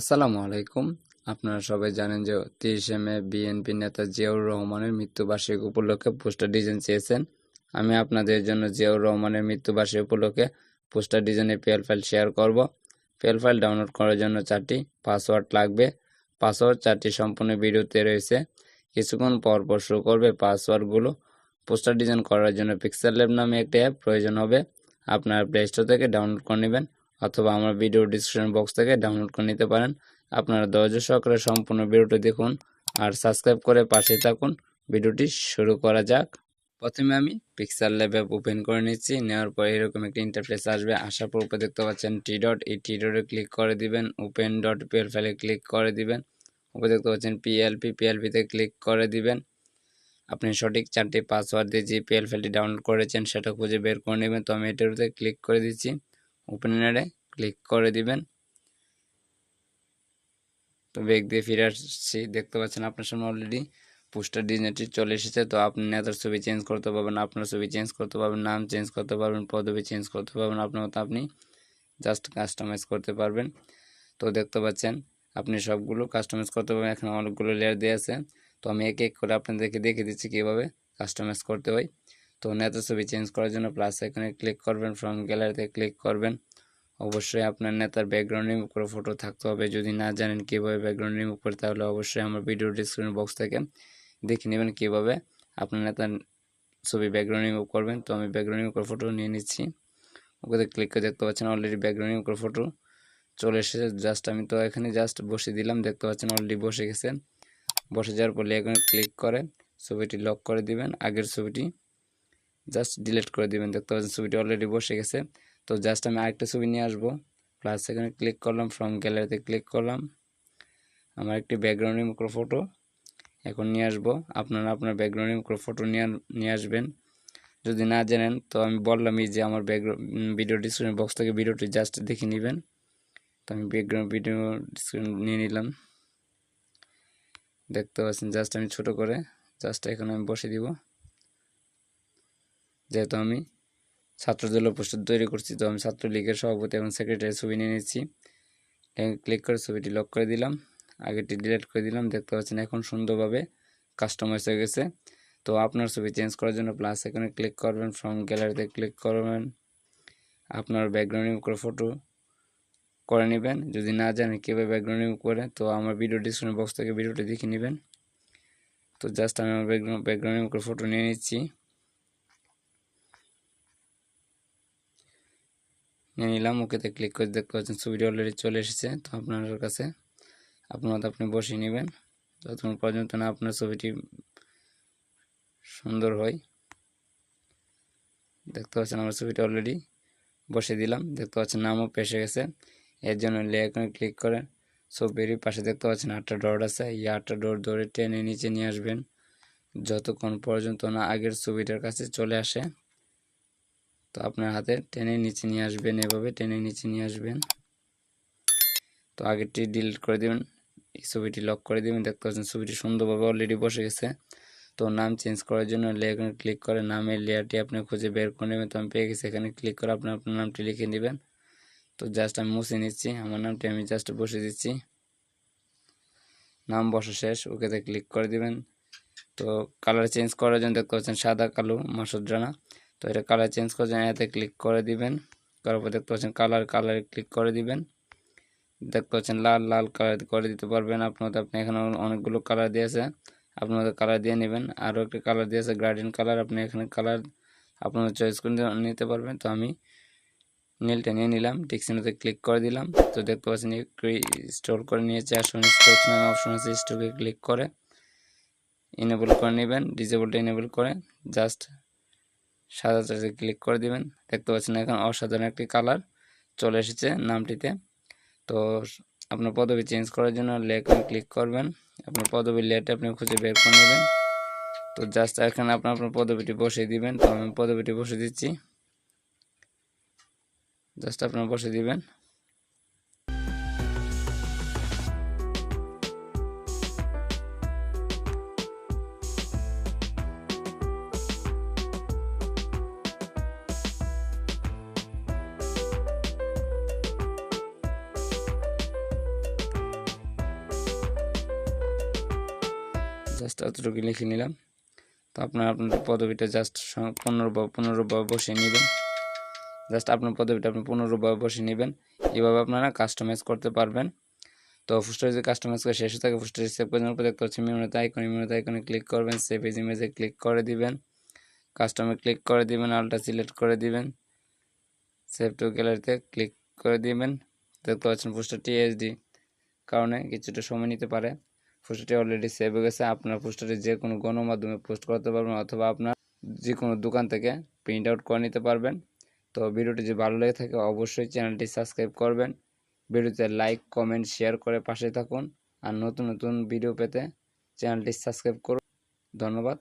আসসালামু আলাইকুম। আপনারা সবাই জানেন যে তিরিশে মে বিএনপি নেতা জিয়াউর রহমানের মৃত্যুবার্ষিকী উপলক্ষে পোস্টার ডিজাইন চেয়েছেন। আমি আপনাদের জন্য জিয়াউর রহমানের মৃত্যুবার্ষিকী উপলক্ষে পোস্টার ডিজাইনের পিএল ফাইল শেয়ার করব। পিএল ফাইল ডাউনলোড করার জন্য চারটি পাসওয়ার্ড লাগবে। পাসওয়ার্ড চারটি সম্পূর্ণ ভিডিওতে রয়েছে। কিছুক্ষণ পর পর শুরু করবে পাসওয়ার্ডগুলো। পোস্টার ডিজাইন করার জন্য পিক্সেল ল্যাব নামে একটি অ্যাপ প্রয়োজন হবে। আপনার প্লে স্টোর থেকে ডাউনলোড করে নেবেন। অথবা আমার ভিডিও ডিসক্রিপশন বক্স থেকে ডাউনলোড করে নিতে পারেন। আপনারা ধৈর্য সহকারে সম্পূর্ণ ভিডিওটি দেখুন আর সাবস্ক্রাইব করে পাশে থাকুন। ভিডিওটি শুরু করা যাক। প্রথমে আমি পিক্সার ল্যাব অ্যাপ ওপেন করে নিচ্ছি। নেওয়ার পর এরকম একটি ইন্টারফেস আসবে। আসার পর উপরে দেখতে পাচ্ছেন টি ডট এই টি ডটে ক্লিক করে দিবেন। ওপেন ডট পিএল ফাইলে ক্লিক করে দিবেন। উপরে দেখতে পাচ্ছেন পিএলপি পিএলপিতে ক্লিক করে দিবেন। আপনি সঠিক চারটি পাসওয়ার্ড দিয়ে যে পিএল ফাইলটি ডাউনলোড করেছেন সেটা খুঁজে বের করে নেবেন। তো আমি এটার উপরে ক্লিক করে দিচ্ছি। ওপেনারে ক্লিক করে দিবেন। তো বেগ দিয়ে ফিরে আসছি, দেখতে পাচ্ছেন আপনার সামনে অলরেডি পোস্টার ডিজাইনটি চলে এসেছে। তো আপনি নেতার ছবি চেঞ্জ করতে পারবেন, আপনার ছবি চেঞ্জ করতে পারবেন, নাম চেঞ্জ করতে পারবেন, পদবি চেঞ্জ করতে পারবেন, আপনার মতো আপনি জাস্ট কাস্টমাইজ করতে পারবেন। তো দেখতে পাচ্ছেন, আপনি সবগুলো কাস্টমাইজ করতে পারবেন। এখানে অনেকগুলো লেয়ার দিয়ে আছে। তো আমি এক এক করে আপনাদেরকে দেখে দিচ্ছি কীভাবে কাস্টমাইজ করতে হয়। তো নেতার ছবি চেঞ্জ করার জন্য প্লাস এখানে ক্লিক করবেন ফ্রম গ্যালারিতে ক্লিক করবেন। অবশ্যই আপনার নেতার ব্যাকগ্রাউন্ড রিমুভ করে ফটো থাকতে হবে। যদি না জানেন কীভাবে ব্যাকগ্রাউন্ড রিমুভ করে তাহলে অবশ্যই আমার ভিডিও ডিসক্রিপশন বক্স থেকে দেখে নেবেন কীভাবে আপনার নেতার ছবি ব্যাকগ্রাউন্ড রিমুভ করবেন। তো আমি ব্যাকগ্রাউন্ড রিমুভ করে ফটো নিয়ে নিচ্ছি। ওকে ক্লিক করে দেখতে পাচ্ছেন অলরেডি ব্যাকগ্রাউন্ড রিমুভ করে ফটো চলে এসেছে। জাস্ট আমি তো এখানে জাস্ট বসে দিলাম, দেখতে পাচ্ছেন অলরেডি বসে গেছে। বসে যাওয়ার পরে এখানে ক্লিক করে, ছবিটি লক করে দিবেন। আগের ছবিটি জাস্ট ডিলিট করে দিবেন। দেখতে পাচ্ছেন ছবিটি অলরেডি বসে গেছে। তো জাস্ট আমি আরেকটা ছবি নিয়ে আসব। প্লাস এখানে ক্লিক করলাম ফ্রম গ্যালারিতে ক্লিক করলাম। আমার একটি ব্যাকগ্রাউন্ড রিমুভ ফটো এখন নিয়ে আসব। আপনারা আপনার ব্যাকগ্রাউন্ড রিমুভ করে ফটো নিয়ে নিয়ে আসবেন। যদি না জানেন, তো আমি বললামই যে আমার ব্যাকগ্রাউন্ড ভিডিও ডিসক্রিপশন বক্স থেকে ভিডিওটি জাস্ট দেখে নেবেন। তো আমি ব্যাকগ্রাউন্ড ভিডিও ডিসক্রিপশন নিয়ে নিলাম। দেখতে পাচ্ছেন জাস্ট আমি ছোট করে জাস্ট এখানে আমি বসে দিব। যেহেতু আমি ছাত্রদল পোস্টার তৈরি করছি, তো আমি ছাত্রলীগের সভাপতি এবং সেক্রেটারি ছবি নিয়ে নিচ্ছি ক্লিক করে ছবিটি লক করে দিলাম আগেটি ডিলিট করে দিলাম, দেখতে পাচ্ছেন এখন সুন্দরভাবে কাস্টমাইজ হয়ে গেছে। তো আপনার ছবি চেঞ্জ করার জন্য প্লাস এখানে ক্লিক করবেন ফ্রম গ্যালারিতে ক্লিক করবেন, আপনার ব্যাকগ্রাউন্ড করে ফটো করে নেবেন। যদি না জানেন কীভাবে ব্যাকগ্রাউন্ড রিমুভ করে, তো আমার ভিডিও ডিসক্রিপশন বক্স থেকে ভিডিওটি দেখে নেবেন। তো জাস্ট আমি আমার ব্যাকগ্রাউন্ড ব্যাকগ্রাউন্ড রিমুভ করে ফটো নিয়ে নিচ্ছি। নিয়ে নিলাম। ওকেতে ক্লিক করে দেখতে পাচ্ছেন ছবিটি অলরেডি চলে এসেছে। তো আপনার কাছে আপনার আপনি বসিয়ে নেবেন। যতক্ষণ পর্যন্ত না আপনার ছবিটি সুন্দর হয়। দেখতে পাচ্ছেন আমার ছবিটা অলরেডি বসে দিলাম। দেখতে পাচ্ছেন নামও পেশে গেছে। এর জন্য লেয়ার ক্লিক করে ছবির পাশে দেখতে পাচ্ছেন আটটা ডট আছে। এই আটটা ডট ধরে টেনে নিচে নিয়ে আসবেন। যতক্ষণ পর্যন্ত না আগের ছবিটার কাছে চলে আসে। তো আপনার হাতে টেনে নিচে নিয়ে আসবেন, এভাবে টেনে নিচে নিয়ে আসবেন। তো আগেরটি ডিলিট করে দেবেন, এই ছবিটি লক করে দেবেন। দেখতে পাচ্ছেন ছবিটি সুন্দরভাবে অলরেডি বসে গেছে। তো নাম চেঞ্জ করার জন্য লেয়ার ক্লিক করে নামের লেয়ারটি আপনি খুঁজে বের করে নেবেন। তো আমি পেয়ে গেছি এখানে ক্লিক করে আপনি আপনার নামটি লিখে নেবেন। তো জাস্ট আমি মুছে নিচ্ছি, আমার নামটি আমি জাস্ট বসে দিচ্ছি। নাম বসা শেষ, ওকেতে ক্লিক করে দিবেন। তো কালার চেঞ্জ করার জন্য দেখতে পাচ্ছেন সাদা, কালো, মাসুদ রানা। তো এটা কালার চেঞ্জ করার এতে ক্লিক করে দিবেন। করার পর দেখতে পাচ্ছেন কালার কালারে ক্লিক করে দিবেন। দেখতে পাচ্ছেন লাল লাল কালার করে দিতে পারবেন। আপনাদের আপনি এখানে অনেকগুলো কালার দিয়েছে। আপনাদের কালার দিয়ে নেবেন। আরও একটা কালার দিয়েছে গার্ডেন কালার আপনি এখানে কালার আপনাদের চয়েস করে নিতে পারবেন। তো আমি নীলটা নিয়ে নিলাম টিকসিনোতে ক্লিক করে দিলাম। তো দেখতে পাচ্ছেন স্টোর করে নিয়েছে। আসুন স্টোক নামে অপশন আছে স্টোকে ক্লিক করে ইনেবল করে নেবেন ডিজেবলটা ইনেবল করে। জাস্ট সাদা চার্জে ক্লিক করে দিবেন। দেখতে পাচ্ছেন এখন অসাধারণ একটি কালার চলে এসেছে নামটিতে। তো আপনার পদবি চেঞ্জ করার জন্য লেখানে ক্লিক করবেন। আপনার পদবি লেটে আপনি খুঁজে বের করে নেবেন। তো জাস্ট এখানে আপনার আপনার পদবিটি বসিয়ে দিবেন। তো আমি পদবিটি বসে দিচ্ছি। জাস্ট আপনার বসে দিবেন। জাস্ট এতটুকু লিখে নিলাম। তো আপনার আপনার পদবিটা জাস্ট পুনর্ভাবে পুনর্ভাবে বসিয়ে নেবেন। জাস্ট আপনার পদবিটা আপনি পুনর্ভাবে বসিয়ে নেবেন। এভাবে আপনারা কাস্টমাইজ করতে পারবেন। তো ফুস্টার যদি কাস্টমাইজ করে শেষ থাকে ফুস্টার সেভ করে পর দেখতে পাচ্ছি মেমোরিতে আইকনে মেমোরিতে আইকনে ক্লিক করবেন সেভ এজ ইমেজে ক্লিক করে দিবেন। কাস্টমে ক্লিক করে দিবেন আলটা সিলেক্ট করে দিবেন। সেভ টু গ্যালারিতে ক্লিক করে দিবেন। দেখতে পাচ্ছেন পোস্টারটি এইচডি কারণে কিছুটা সময় নিতে পারে। পোস্টারটি অলরেডি সেভ হয়ে গেছে। আপনার পোস্টারটি যে কোনো গণমাধ্যমে পোস্ট করতে পারবেন অথবা আপনার যে কোনো দোকান থেকে প্রিন্ট আউট করে নিতে পারবেন। তো ভিডিওটি যদি ভালো লেগে থাকে অবশ্যই চ্যানেলটি সাবস্ক্রাইব করবেন। ভিডিওতে লাইক কমেন্ট শেয়ার করে পাশে থাকুন। আর নতুন নতুন ভিডিও পেতে চ্যানেলটি সাবস্ক্রাইব করুন। ধন্যবাদ।